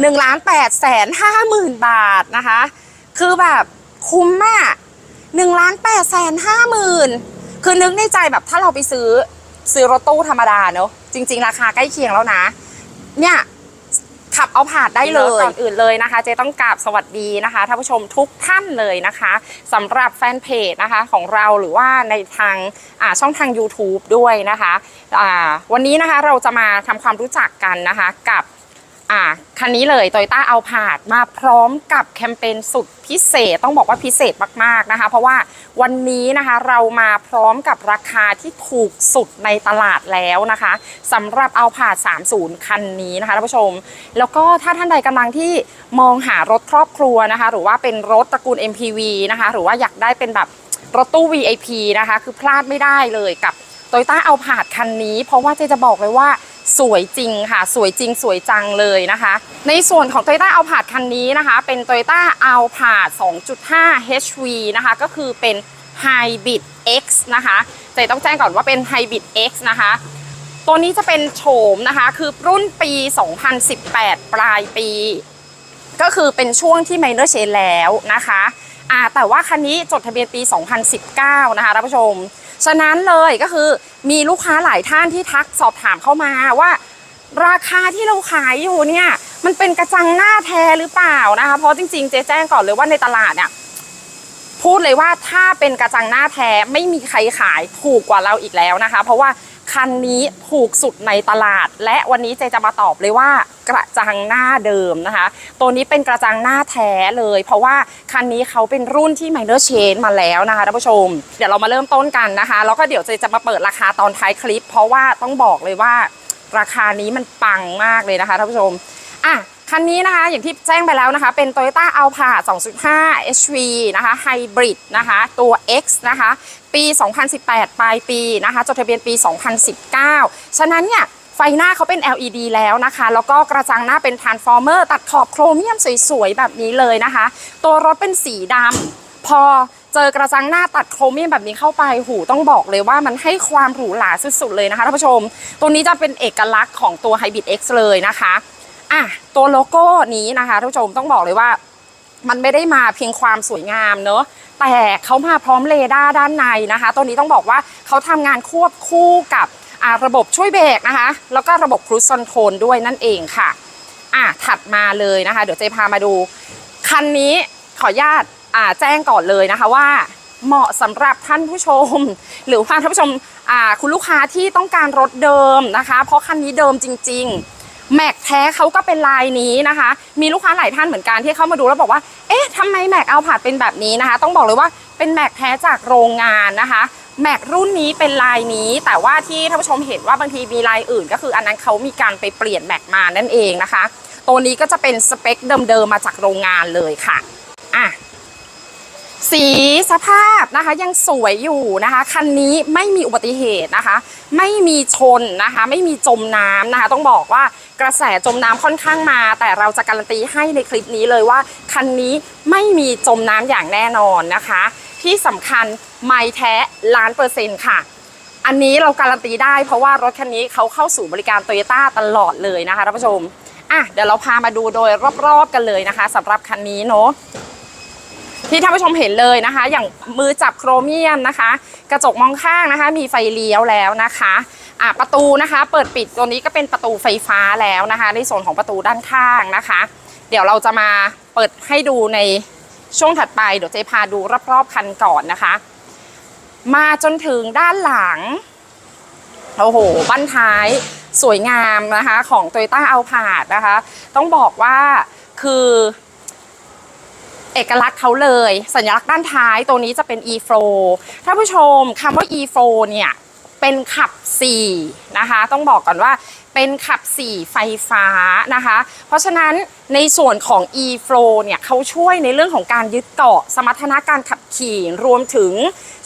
1ล้าน8แสน5หมื่นบาทนะคะ คือแบบคุ้มมาก1ล้าน8แสน5หมื่นคือนึกในใจแบบถ้าเราไปซื้อซื้อรถตู้ธรรมดาเนอะจริง ๆ ราคาใกล้เคียงแล้วนะ เนี่ยขับเอาผ่านได้เลยก่อนอื่นเลยนะคะ เจต้องกราบสวัสดีนะคะท่านผู้ชมทุกท่านเลยนะคะสำหรับแฟนเพจนะคะของเราหรือว่าในทางช่องทาง YouTube ด้วยนะคะวันนี้นะคะเราจะมาทำความรู้จักกันนะคะกับ อ่าคันนี้เลย Toyota a l p a r d มาพร้อมกับแคมเปญสุดพิเศษต้องบอกว่าพิเศษมากๆนะคะ เพราะว่าวันนี้นะคะเรามาพร้อมกับราคาที่ถูกสุดในตลาดแล้วนะคะสำหรับ a l p a r d 30 คันนี้นะคะท่านผู้ชม แล้วก็ถ้าท่านใดกำลังที่มองหารถครอบครัวนะคะ หรือว่าเป็นรถตระกูล MPV นะคะ หรือว่าอยากได้เป็นแบบรถตู้ VIP นะคะ คือพลาดไม่ได้เลยกับ Toyota a l p a r d คันนี้ เพราะว่าเจจะบอกเลยว่า สวยจริงค่ะ สวยจริงสวยจังเลยนะคะ ในส่วนของ Toyota a l p a r d คันนี้นะคะ เป็น Toyota a l p a r d 2.5 HV นะคะ ก็คือเป็น Hybrid X นะคะเจต้องแจ้งก่อนว่าเป็น Hybrid X นะคะ ตัวนี้จะเป็นโฉมนะคะ คือรุ่นปี 2018 ปลายปี ก็คือเป็นช่วงที่ไมเนอร์เชนแล้วนะคะอ่าแต่ว่าคันนี้จดทะเบียนปี 2019 นะคะท่านผู้ชม ฉะนั้นเลยก็คือมีลูกค้าหลายท่านที่ทักสอบถามเข้ามาว่า ราคาที่เราขายอยู่เนี่ยมันเป็นกระจังหน้าแท้หรือเปล่านะคะเพราะจริงๆเจ๊แจ้งก่อนเลยว่าในตลาดเนี่ยพูดเลยว่าถ้าเป็นกระจังหน้าแท้ไม่มีใครขายถูกกว่าเราอีกแล้วนะคะ เพราะว่าคันนี้ถูกสุดในตลาด และวันนี้เจจะมาตอบเลยว่า กระจังหน้าเดิมนะคะ ตัวนี้เป็นกระจังหน้าแท้เลย เพราะว่าคันนี้เขาเป็นรุ่นที่ minor change มาแล้วนะคะท่านผู้ชม เดี๋ยวเรามาเริ่มต้นกันนะคะ แล้วก็เดี๋ยวเจจะมาเปิดราคาตอนท้ายคลิป เพราะว่าต้องบอกเลยว่าราคานี้มันปังมากเลยนะคะท่านผู้ชมอะคันนี้นะคะอย่างที่แจ้งไปแล้วนะคะ เป็น Toyota a l p a 2.5 HV นะคะ Hybrid นะคะตัว X นะคะปี 2018 ปลายปีนะคะจดทะเบียนปี 2019 ฉะนั้นเนี่ย ไฟหน้าเขาเป็น LED แล้วนะคะ แล้วก็กระจังหน้าเป็น Transformer ตัดขอบโครเมียมสวยๆ แบบนี้เลยนะคะ ตัวรถเป็นสีดำพอเจอกระจังหน้าตัดโครเมียมแบบนี้เข้าไปหูต้องบอกเลยว่ามันให้ความหรูหราสุดๆเลยนะคะท่านผู้ชม ตัวนี้จะเป็นเอกลักษณ์ของตัว Hybrid X เลยนะคะอะตัวโลโก้นี้นะคะท่านผู้ชมต้องบอกเลยว่า มันไม่ได้มาเพียงความสวยงามเนอะแต่เขามาพร้อมเรดาร์ด้านในนะคะ ตัวนี้ต้องบอกว่าเขาทำงานควบคู่กับ ระบบช่วยเบรกนะคะ แล้วก็ระบบครู i คอนโทรลด้วยนั่นเองค่ะอะถัดมาเลยนะคะ เดี๋ยวเจพามาดู คันนี้ขออนุญาตอ่าแจ้งก่อนเลยนะคะว่าเหมาะสำหรับท่านผู้ชม หรือว่าท่านผู้ชมอ่าคุณลูกค้าที่ต้องการรถเดิมนะคะ เพราะคันนี้เดิมจริง ๆ แม็กแท้เขาก็เป็นลายนี้นะคะ มีลูกค้าหลายท่านเหมือนกันที่เข้ามาดูแล้วบอกว่า เอ๊ะทำไมแม็กเอาผาดเป็นแบบนี้นะคะ ต้องบอกเลยว่าเป็นแม็กแท้จากโรงงานนะคะ แม็กรุ่นนี้เป็นลายนี้ แต่ว่าที่ท่านผู้ชมเห็นว่าบางทีมีลายอื่น ก็คืออันนั้นเขามีการไปเปลี่ยนแม็กมานั่นเองนะคะ ตัวนี้ก็จะเป็นสเปคเดิมๆมาจากโรงงานเลยค่ะอะสีสภาพนะคะยังสวยอยู่นะคะคันนี้ไม่มีอุบัติเหตุนะคะ ไม่มีชนนะคะ ไม่มีจมน้ำนะคะ ต้องบอกว่ากระแสจมน้ำค่อนข้างมา แต่เราจะการันตีให้ในคลิปนี้เลยว่า คันนี้ไม่มีจมน้ำอย่างแน่นอนนะคะ ที่สำคัญไม่แท้ล้านเปอร์เซ็นต์ค่ะ อันนี้เราการันตีได้เพราะว่ารถคันนี้เขาเข้าสู่บริการโตโยต้าตลอดเลยนะคะท่านผู้ชมอะเดี๋ยวเราพามาดูโดยรอบๆกันเลยนะคะสำหรับคันนี้เนาะที่ท่านผู้ชมเห็นเลยนะคะ อย่างมือจับโครเมียมนะคะ กระจกมองข้างนะคะ มีไฟเลี้ยวแล้วนะคะอะประตูนะคะ เปิดปิดตัวนี้ก็เป็นประตูไฟฟ้าแล้วนะคะ ในส่วนของประตูด้านข้างนะคะ เดี๋ยวเราจะมาเปิดให้ดูใน ช่วงถัดไปเดี๋ยวเจ๊พาดูรอบๆคันก่อนนะคะ มาจนถึงด้านหลัง โอ้โห บั้นท้ายสวยงามนะคะของ Toyota a l p a r d นะคะ ต้องบอกว่าคือเอกลักษณ์เขาเลย สัญลักษณ์ด้านท้ายตัวนี้จะเป็น e-flow ท่านผู้ชมคำว่า e-flow เนี่ย เป็นขับ 4 นะคะ ต้องบอกก่อนว่าเป็นขับ 4 ไฟฟ้านะคะ เพราะฉะนั้นในส่วนของ e-flow เนี่ยเขาช่วยในเรื่องของการยึดเกาะ สมรรถนะการขับขี่รวมถึง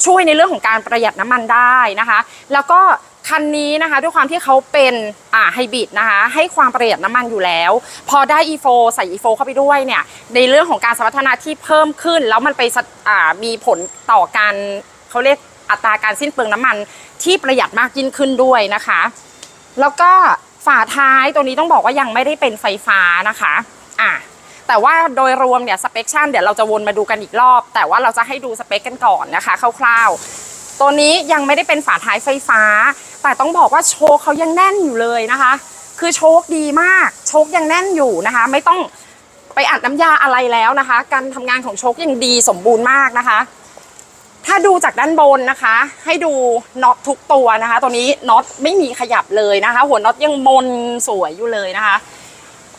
ช่วยในเรื่องของการประหยัดน้ำมันได้นะคะ แล้วก็คันนี้นะคะด้วยความที่เขาเป็นอ่าไฮบริดนะคะให้ความประหยัดน้ำมันอยู่แล้ว พอได้ e4 ใส่ e4 เข้าไปด้วยเนี่ยในเรื่องของการสมรรถนะที่เพิ่มขึ้น แล้วมันไปอ่ามีผลต่อการเขาเรียก อัตราการสิ้นเปลืองน้ำมันที่ประหยัดมากยิ่งขึ้นด้วยนะคะ แล้วก็ฝาท้ายตัวนี้ต้องบอกว่ายังไม่ได้เป็นไฟฟ้านะคะอะแต่ว่าโดยรวมเนี่ยสเปคชั่นเดี๋ยวเราจะวนมาดูกันอีกรอบ แต่ว่าเราจะให้ดูสเปคกันก่อนนะคะคร่าวๆ ตัวนี้ยังไม่ได้เป็นฝาท้ายไฟฟ้า แต่ต้องบอกว่าโชคเขายังแน่นอยู่เลยนะคะ คือโชคดีมากโชคยังแน่นอยู่นะคะ ไม่ต้องไปอัดน้ำยาอะไรแล้วนะคะ การทำงานของโชคยังดีสมบูรณ์มากนะคะ ถ้าดูจากด้านบนนะคะ ให้ดูน็อตทุกตัวนะคะ ตัวนี้น็อตไม่มีขยับเลยนะคะ หัวน็อตยังมนสวยอยู่เลยนะคะ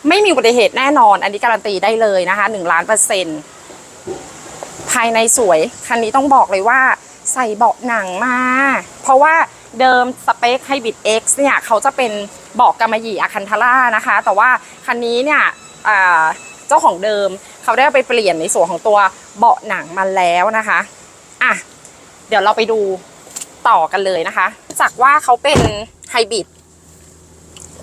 ไม่มีอุบัติเหตุแน่นอน อันนี้การันตีได้เลยนะคะหนึ่งล้านเปอร์เซ็นต์ภายในสวย คันนี้ต้องบอกเลยว่าใส่เบาะหนังมา เพราะว่าเดิมสเปคไฮบริด X เนี่ยเขาจะเป็นเบาะกำมะหยี่อาคันทาร่านะคะ แต่ว่าคันนี้เนี่ยเจ้าของเดิมเขาได้ไปเปลี่ยนในส่วนของตัวเบาะหนังมาแล้วนะคะ เดี๋ยวเราไปดูต่อกันเลยนะคะ จากว่าเขาเป็นไฮบริด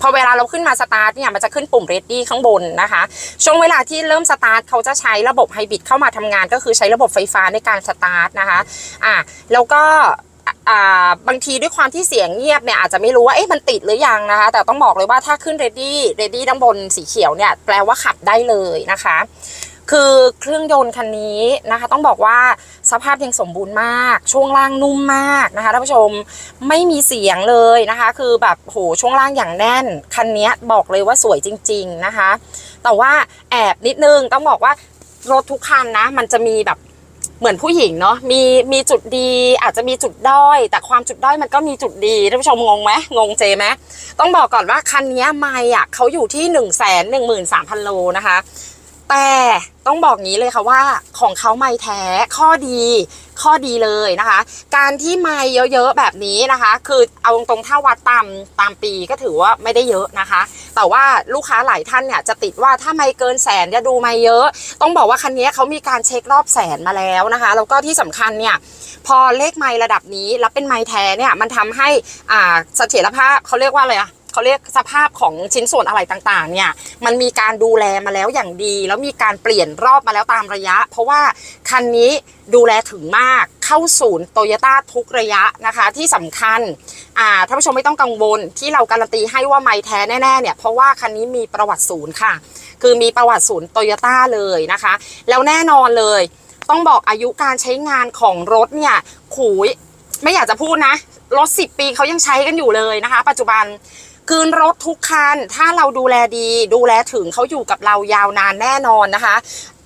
พอเวลาเราขึ้นมาสตาร์ทเนี่ยมันจะขึ้นปุ่ม ready ข้างบนนะคะ ช่วงเวลาที่เริ่มสตาร์ทเขาจะใช้ระบบไฮบริดเข้ามาทำงาน ก็คือใช้ระบบไฟฟ้าในการสตาร์ทนะคะอะแล้วก็อ่าบางทีด้วยความที่เสียงเงียบเนี่ยอาจจะไม่รู้ว่าเอ๊ะมันติดหรือยังนะคะ แต่ต้องบอกเลยว่าถ้าขึ้น ready ready ด้านบนสีเขียวเนี่ยแปลว่าขับได้เลยนะคะ คือเครื่องยนต์คันนี้นะคะ ต้องบอกว่าสภาพยังสมบูรณ์มาก ช่วงล่างนุ่มมากนะคะท่านผู้ชมไม่มีเสียงเลยนะคะ คือแบบโหช่วงล่างอย่างแน่น คันนี้บอกเลยว่าสวยจริง ๆนะคะ แต่ว่าแอบนิดนึงต้องบอกว่ารถทุกคันนะ มันจะมีแบบเหมือนผู้หญิงเนาะมีมีจุดดีอาจจะมีจุดด้อย แต่ความจุดด้อยมันก็มีจุดดีท่านผู้ชมงงไหมงงเจไหมต้องบอกก่อนว่าคันนี้ไม่อะเขาอยู่ที่1นึ่งแสนหนึ่งหมื่นสามพันโลนะคะ แต่ต้องบอกงี้เลยค่ะว่าของเขาไม่แท้ข้อดี ข้อดีเลยนะคะ การที่ไม่เยอะๆแบบนี้นะคะ คือเอาตรงๆถ้าวัดตามตามปีก็ถือว่าไม่ได้เยอะนะคะ แต่ว่าลูกค้าหลายท่านเนี่ยจะติดว่าถ้าไม่เกินแสนจะดูไม่เยอะ ต้องบอกว่าคันนี้เขามีการเช็ครอบแสนมาแล้วนะคะแล้วก็ที่สำคัญเนี่ยพอเลขไม่ระดับนี้แล้วเป็นไม่แท้เนี่ยมันทำให้อ่าเสถียรภาพเขาเรียกว่าอะไรอะ เขาเรียกสภาพของชิ้นส่วนอะไรต่างๆ เนี่ย มันมีการดูแลมาแล้วอย่างดี แล้วมีการเปลี่ยนรอบมาแล้วตามระยะ เพราะว่าคันนี้ดูแลถึงมากเข้าศูนย์โตโยต้าทุกระยะนะคะ ที่สำคัญท่านผู้ชมไม่ต้องกังวลที่เราการันตีให้ว่าไม่แท้แน่ๆเนี่ยเพราะว่าคันนี้มีประวัติศูนย์ค่ะ คือมีประวัติศูนย์โตโยต้าเลยนะคะ แล้วแน่นอนเลย ต้องบอกอายุการใช้งานของรถเนี่ยขูยไม่อยากจะพูดนะรถ 10 ปีเขายังใช้กันอยู่เลยนะคะ ปัจจุบัน คืนรถทุกคัน ถ้าเราดูแลดี ดูแลถึงเขาอยู่กับเรายาวนานแน่นอนนะคะ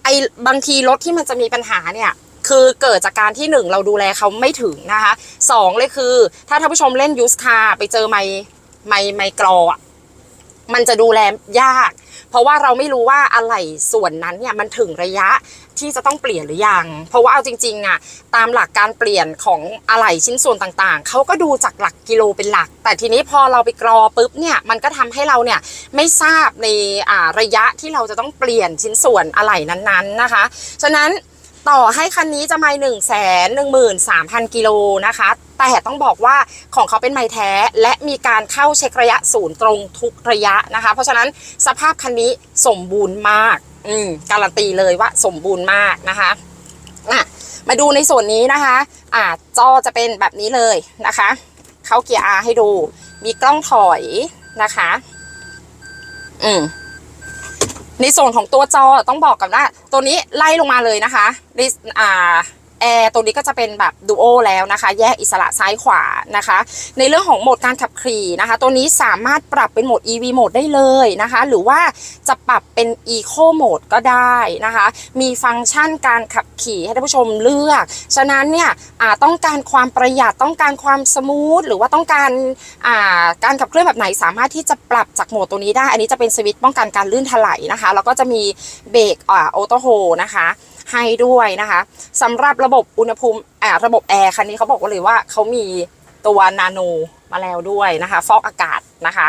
ไอ้บางทีรถที่มันจะมีปัญหาเนี่ยคือเกิดจากการที่หนึ่งเราดูแลเขาไม่ถึงนะคะสองเลยคือ ถ้าท่านผู้ชมเล่นยูสคาไปเจอไมไมไมกรออะมันจะดูแลยาก เพราะว่าเราไม่รู้ว่าอะไรส่วนนั้นเนี่ยมันถึงระยะที่จะต้องเปลี่ยนหรือยัง เพราะว่าเอาจริงๆอะตามหลักการเปลี่ยนของอะไหล่ชิ้นส่วนต่างๆ เขาก็ดูจากหลักกิโลเป็นหลัก แต่ทีนี้พอเราไปกรอปุ๊บเนี่ยมันก็ทำให้เราเนี่ยไม่ทราบในระยะที่เราจะต้องเปลี่ยนชิ้นส่วนอะไหล่นั้นๆนะคะ ฉะนั้น ต่อให้คันนี้จะไม่หนึ่งแสนหนึ่งหมื่นสามพันกิโลนะคะ แต่ต้องบอกว่าของเขาเป็นไม้แท้และมีการเข้าเช็คระยะศูนย์ตรงทุกระยะนะคะ เพราะฉะนั้นสภาพคันนี้สมบูรณ์มาก อืม การันตีเลยว่าสมบูรณ์มากนะคะอะมาดูในส่วนนี้นะคะ อ่าจอจะเป็นแบบนี้เลยนะคะ เข้าเกียร์ R ให้ดู มีกล้องถอยนะคะ อืม ในส่วนของตัวจอต้องบอกกันว่า ตัวนี้ไล่ลงมาเลยนะคะในอ่า แอร์ตัวนี้ก็จะเป็นแบบดูโอแล้วนะคะ แยกอิสระซ้ายขวานะคะ ในเรื่องของโหมดการขับขี่นะคะ ตัวนี้สามารถปรับเป็นโหมด EV โหมดได้เลยนะคะ หรือว่าจะปรับเป็น Eco โหมดก็ได้นะคะ มีฟังก์ชันการขับขี่ให้ท่านผู้ชมเลือก ฉะนั้นเนี่ยต้องการความประหยัดต้องการความสมูทหรือว่าต้องการการขับเคลื่อนแบบไหนสามารถที่จะปรับจากโหมดตัวนี้ได้ อันนี้จะเป็นสวิตช์ป้องกันการลื่นถลายนะคะ แล้วก็จะมีเบรกอ่าออโต้โฮนะคะ ให้ด้วยนะคะสำหรับระบบอุณหภูมิอ่าระบบแอร์คันนี้เขาบอกว่าเลยว่าเขามีตัวนาโนมาแล้วด้วยนะคะ ฟอกอากาศนะคะ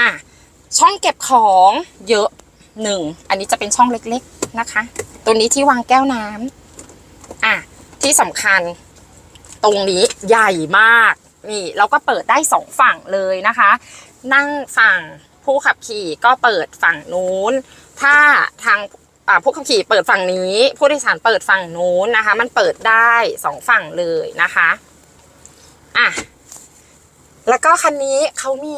อะช่องเก็บของเยอะหนึ่งอันนี้จะเป็นช่องเล็กๆนะคะ ตัวนี้ที่วางแก้วน้ำอะที่สำคัญตรงนี้ใหญ่มากนี่เราก็เปิดได้สองฝั่งเลยนะคะ นั่งฝั่งผู้ขับขี่ก็เปิดฝั่งนู้น ถ้าทาง ผู้ขับขี่เปิดฝั่งนี้ ผู้โดยสารเปิดฝั่งนู้นนะคะ มันเปิดได้สองฝั่งเลยนะคะอะแล้วก็คันนี้เขามี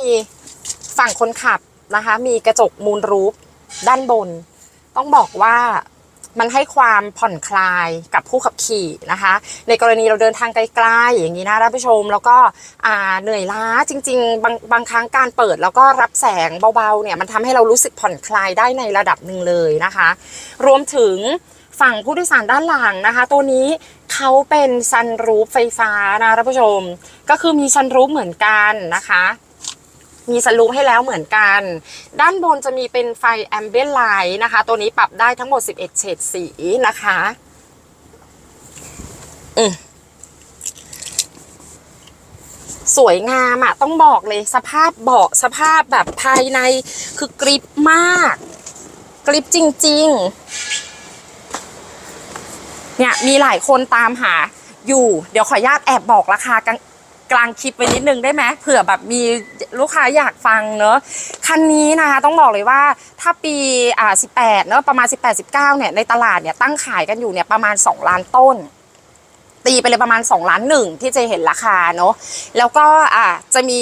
ฝั่งคนขับนะคะ มีกระจกมูลรูปด้านบน ต้องบอกว่า มันให้ความผ่อนคลายกับผู้ขับขี่นะคะ ในกรณีเราเดินทางไกลๆอย่างนี้นะท่านผู้ชม แล้วก็เหนื่อยล้าจริง ๆ บางบางครั้งการเปิดแล้วก็รับแสงเบาๆเนี่ยมันทำให้เรารู้สึกผ่อนคลายได้ในระดับหนึ่งเลยนะคะ รวมถึงฝั่งผู้โดยสารด้านหลังนะคะ ตัวนี้เขาเป็นซันรูฟไฟฟ้านะท่านผู้ชม ก็คือมีซันรูฟเหมือนกันนะคะ มีสลูปให้แล้วเหมือนกัน ด้านบนจะมีเป็นไฟแอมเบียนไลท์นะคะ ตัวนี้ปรับได้ทั้งหมด 11 เฉดสีนะคะอืมสวยงามอะต้องบอกเลยสภาพเบาะสภาพแบบภายในคือกริปมาก กริปจริง ๆ เนี่ยมีหลายคนตามหาอยู่ เดี๋ยวขออนุญาตแอบบอกราคากลางกลางคลิปไปนิดนึงได้ไหมเผื่อแบบมี ลูกค้าอยากฟังเนอะคันนี้นะคะต้องบอกเลยว่าถ้าปีอ่า18เนอะประมาณ 18 19เนี่ยในตลาดเนี่ยตั้งขายกันอยู่เนี่ยประมาณ 2 ล้านต้นตีไปเลยประมาณ2ล้านหนึ่งที่จะเห็นราคาเนอะแล้วก็อ่าจะมี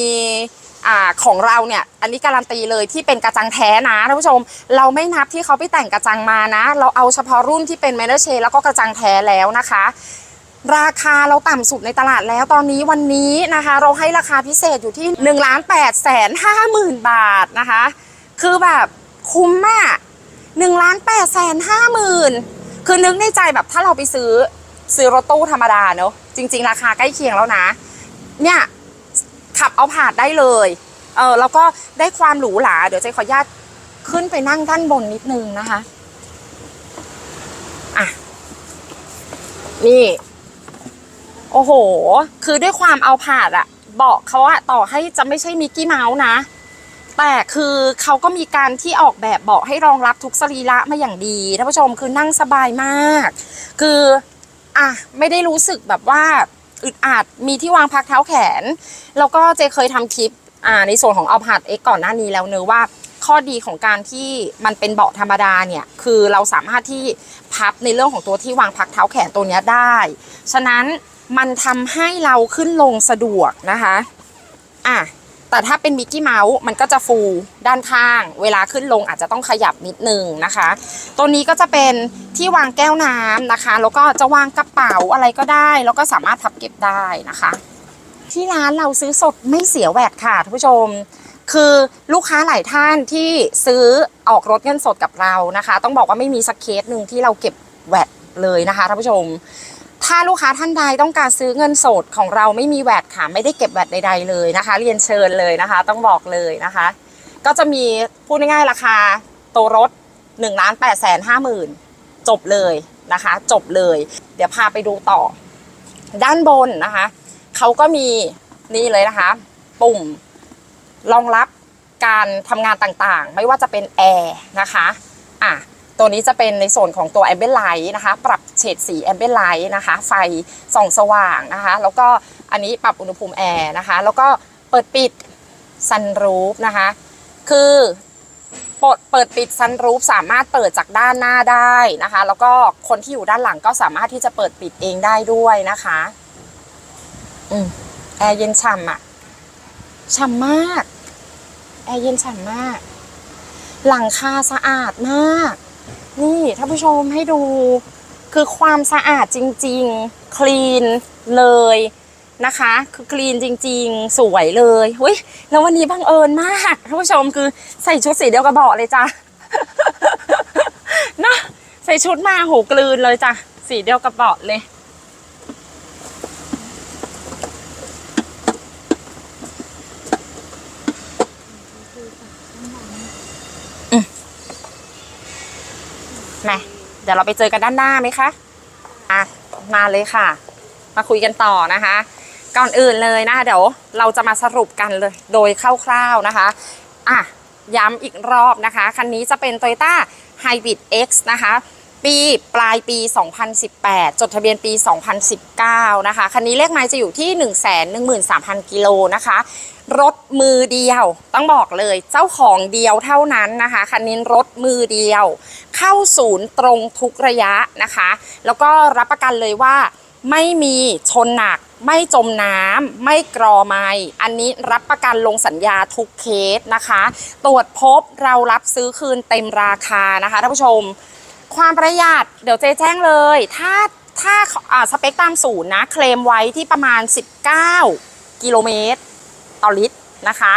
อ่าของเราเนี่ยอันนี้การันตีเลยที่เป็นกระจังแท้นะท่านผู้ชม เราไม่นับที่เขาไปแต่งกระจังมานะ เราเอาเฉพาะรุ่นที่เป็นเมเนเชแล้วก็กระจังแท้แล้วนะคะ ราคาเราต่ำสุดในตลาดแล้วตอนนี้วันนี้นะคะ เราให้ราคาพิเศษอยู่ที่1นึ่งล้านแปดแสนห้าหมื่นบาทนะคะ คือแบบคุ้มมากหนึ่งล้านแปดแสนห้าหมื่นคือนึกในใจแบบถ้าเราไปซื้อซื้อรถตู้ธรรมดาเนอะจริง ๆ ราคาใกล้เคียงแล้วนะ เนี่ยขับเอาผ่านได้เลยเออแล้วก็ได้ความหรูหราเดี๋ยวเจ๊ขออนุญาตขึ้นไปนั่งด้านบนนิดนึงนะคะอะนี่ โอ้โห คือด้วยความเอาผาดอะเบาะเขาอะต่อให้จะไม่ใช่มิกกี้เมาส์นะ แต่คือเขาก็มีการที่ออกแบบเบาะให้รองรับทุกสรีระมาอย่างดีท่านผู้ชมคือนั่งสบายมาก คืออะไม่ได้รู้สึกแบบว่าอึดอัดมีที่วางพักเท้าแขน แล้วก็เจเคยทำคลิปอ่าในส่วนของเอาผาดเอ็กก่อนหน้านี้แล้วเนอะว่าข้อดีของการที่มันเป็นเบาะธรรมดาเนี่ย คือเราสามารถที่พับในเรื่องของตัวที่วางพักเท้าแขนตัวนี้ได้ ฉะนั้น มันทำให้เราขึ้นลงสะดวกนะคะอะแต่ถ้าเป็นมิกกี้เมาส์มันก็จะฟูด้านข้าง เวลาขึ้นลงอาจจะต้องขยับนิดนึงนะคะ ตัวนี้ก็จะเป็นที่วางแก้วน้ำนะคะ แล้วก็จะวางกระเป๋าอะไรก็ได้ แล้วก็สามารถพับเก็บได้นะคะ ที่ร้านเราซื้อสดไม่เสียแวดค่ะท่านผู้ชม คือลูกค้าหลายท่านที่ซื้อออกรถเงินสดกับเรานะคะ ต้องบอกว่าไม่มีสักเคสหนึ่งที่เราเก็บแวดเลยนะคะท่านผู้ชม ถ้าลูกค้าท่านใดต้องการซื้อเงินสดของเราไม่มีแวดค่ะ ไม่ได้เก็บแวดใดๆเลยนะคะ เรียนเชิญเลยนะคะ ต้องบอกเลยนะคะ ก็จะมีพูดง่ายๆราคาตัวรถ1นึ่งล้านแปดแสนห้าหมื่นจบเลยนะคะ จบเลย เดี๋ยวพาไปดูต่อ ด้านบนนะคะเขาก็มีนี่เลยนะคะ ปุ่มรองรับการทำงานต่างๆ ไม่ว่าจะเป็นแอร์นะคะอะ ตัวนี้จะเป็นในส่วนของตัวแอมเบ l ไลท์นะคะ ปรับเฉดสีแอมเบ l ไลท์นะคะ ไฟส่องสว่างนะคะ แล้วก็อันนี้ปรับอุณหภูมิแอร์นะคะ แล้วก็เปิดปิดซันรูฟนะคะ คือเปิดเปิดปิดซันรูฟสามารถเปิดจากด้านหน้าได้นะคะ แล้วก็คนที่อยู่ด้านหลังก็สามารถที่จะเปิดปิดเองได้ด้วยนะคะ อืมแอร์เย็นฉ่ำอะฉ่ำมาก แอร์เย็นฉ่ำมาก หลังคาสะอาดมาก นี่ท่านผู้ชมให้ดู คือความสะอาดจริงๆ คลีนเลยนะคะ คือคลีนจริงๆ สวยเลยเฮ้ยแล้ววันนี้บังเอิญมากท่านผู้ชมคือใส่ชุดสีเดียวกับเบาะเลยจ้ะเนะใส่ชุดมาโหกลืนเลยจ้ะสีเดียวกับเบาะเลย มาเดี๋ยวเราไปเจอกันด้านหน้าไหมคะอะมาเลยค่ะ มาคุยกันต่อนะคะ ก่อนอื่นเลยนะคะเดี๋ยวเราจะมาสรุปกันเลยโดยคร่าวๆนะคะอะย้ำอีกรอบนะคะ คันนี้จะเป็น Toyota Hybrid X นะคะ ปีปลายปี 2018 จดทะเบียนปี 2019 นะคะ คันนี้เลขไมล์จะอยู่ที่ 113,000 กิโลนะคะ รถมือเดียว ต้องบอกเลยเจ้าของเดียวเท่านั้นนะคะคันนี้รถมือเดียว เข้าศูนย์ตรงทุกระยะนะคะ แล้วก็รับประกันเลยว่าไม่มีชนหนัก ไม่จมน้ำไม่กรอไม้อันนี้รับประกันลงสัญญาทุกเคสนะคะ ตรวจพบเรารับซื้อคืนเต็มราคานะคะท่านผู้ชม ความประหยัดเดี๋ยวเจ๊แจ้งเลย ถ้าถ้าอ่าสเปคตามศูนย์นะ เคลมไว้ที่ประมาณ 19 กิโลเมตร ต่อลิตรนะคะ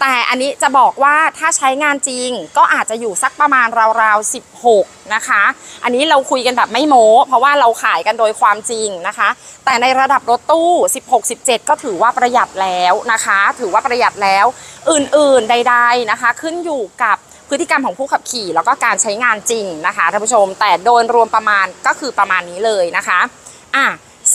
แต่อันนี้จะบอกว่าถ้าใช้งานจริงก็อาจจะอยู่สักประมาณราวๆ 16 นะคะ อันนี้เราคุยกันแบบไม่โม้เพราะว่าเราขายกันโดยความจริงนะคะ แต่ในระดับรถตู้ 16 17 ก็ถือว่าประหยัดแล้วนะคะ ถือว่าประหยัดแล้ว อื่นๆใด ๆนะคะ ขึ้นอยู่กับพฤติกรรมของผู้ขับขี่แล้วก็การใช้งานจริงนะคะท่านผู้ชม แต่โดยรวมประมาณก็คือประมาณนี้เลยนะคะ อะ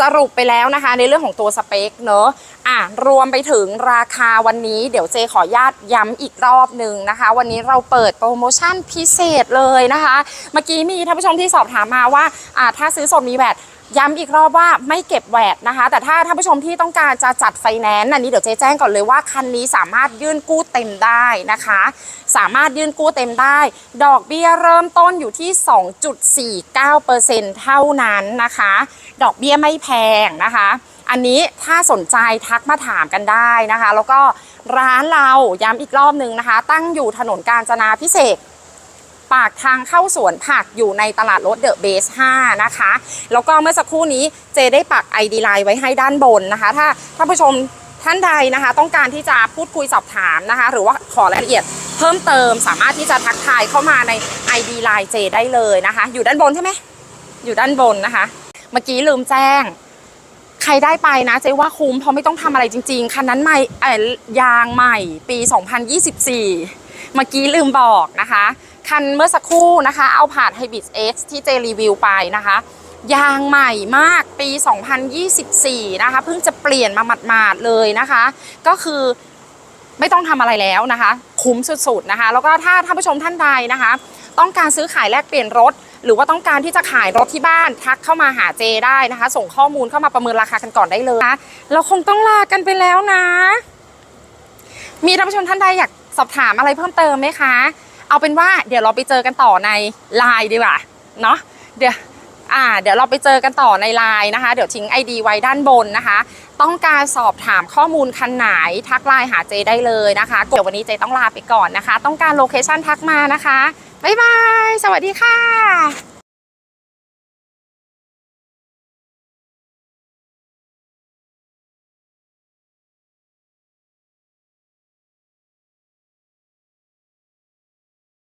สรุปไปแล้วนะคะ ในเรื่องของตัวสเปคเนอะอะรวมไปถึงราคาวันนี้เดี๋ยวเจขออนุญาตย้ำอีกรอบหนึ่งนะคะ วันนี้เราเปิดโปรโมชั่นพิเศษเลยนะคะ เมื่อกี้มีท่านผู้ชมที่สอบถามมาว่าอะถ้าซื้อสดมีแบต ย้ำอีกรอบว่าไม่เก็บแหวกนะคะ แต่ถ้าท่านผู้ชมที่ต้องการจะจัดไฟแนนซ์อันนี้เดี๋ยวเจ๊แจ้งก่อนเลยว่าคันนี้สามารถยื่นกู้เต็มได้นะคะ สามารถยื่นกู้เต็มได้ ดอกเบี้ยเริ่มต้นอยู่ที่ 2.49%เท่านั้นนะคะ ดอกเบี้ยไม่แพงนะคะอันนี้ถ้าสนใจทักมาถามกันได้นะคะ แล้วก็ร้านเราย้ำอีกรอบหนึ่งนะคะ ตั้งอยู่ถนนกาญจนาพิเศษ ปากทางเข้าสวนผักอยู่ในตลาดรถเดอะเบส5นะคะ แล้วก็เมื่อสักครู่นี้เจได้ปัก ID ไลน์ไว้ให้ด้านบนนะคะ ถ้าท่านผู้ชมท่านใดนะคะ ต้องการที่จะพูดคุยสอบถามนะคะ หรือว่าขอรายละเอียดเพิ่มเติม สามารถที่จะทักทายเข้ามาใน ID ไลน์เจได้เลยนะคะ อยู่ด้านบนใช่ไหมอยู่ด้านบนนะคะ เมื่อกี้ลืมแจ้ง ใครได้ไปนะเจ๊ว่าคุ้มเพราะไม่ต้องทำอะไรจริง ๆ คันนั้นใหม่ยางใหม่ปี 2024 เมื่อกี้ลืมบอกนะคะ คันเมื่อสักครู่นะคะ เอาผ่าน Hybrid X ที่เจรีวิวไปนะคะ ยางใหม่มากปี 2024 นะคะ เพิ่งจะเปลี่ยนมาหมาดๆเลยนะคะ ก็คือไม่ต้องทำอะไรแล้วนะคะ คุ้มสุดๆนะคะ แล้วก็ถ้าท่านผู้ชมท่านใดนะคะ ต้องการซื้อขายแลกเปลี่ยนรถ หรือว่าต้องการที่จะขายรถที่บ้านทักเข้ามาหาเจได้นะคะ ส่งข้อมูลเข้ามาประเมินราคากันก่อนได้เลยนะเราคงต้องลากันไปแล้วนะ มีท่านผู้ชมท่านใดอยากสอบถามอะไรเพิ่มเติมไหมคะ เอาเป็นว่าเดี๋ยวเราไปเจอกันต่อในไลน์ดีกว่าเนาะเดี๋ยวอ่าเดี๋ยวเราไปเจอกันต่อในไลน์นะคะ เดี๋ยวทิ้ง ID ไว้ด้านบนนะคะ ต้องการสอบถามข้อมูลคันไหนทักไลน์หาเจได้เลยนะคะเดี๋ยววันนี้เจต้องลาไปก่อนนะคะ ต้องการโลเคชั่นทักมานะคะบ๊ายบาย สวัสดีค่ะ